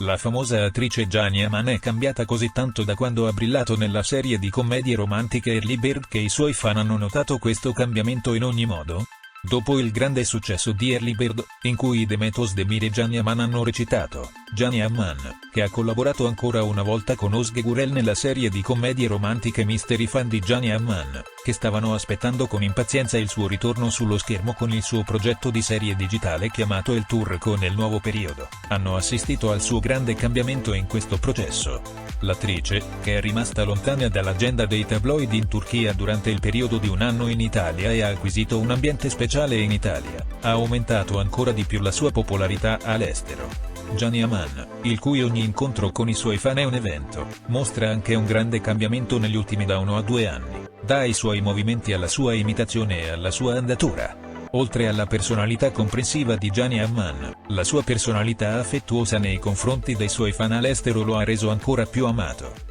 La famosa attrice Gianni Aman è cambiata così tanto da quando ha brillato nella serie di commedie romantiche Early Bird che i suoi fan hanno notato questo cambiamento in ogni modo? Dopo il grande successo di Early Bird, in cui Demetos Demir e Gianni Aman hanno recitato, Gianni Amman, che ha collaborato ancora una volta con Osge Gurel nella serie di commedie romantiche Mystery Fan di Gianni Amman, che stavano aspettando con impazienza il suo ritorno sullo schermo con il suo progetto di serie digitale chiamato El Tour con il nuovo periodo, hanno assistito al suo grande cambiamento in questo processo. L'attrice, che è rimasta lontana dall'agenda dei tabloid in Turchia durante il periodo di un anno in Italia e ha acquisito un ambiente speciale in Italia, ha aumentato ancora di più la sua popolarità all'estero. Gianni Aman, il cui ogni incontro con i suoi fan è un evento, mostra anche un grande cambiamento negli ultimi da uno a due anni, dai suoi movimenti alla sua imitazione e alla sua andatura. Oltre alla personalità comprensiva di Gianni Amman, la sua personalità affettuosa nei confronti dei suoi fan all'estero lo ha reso ancora più amato.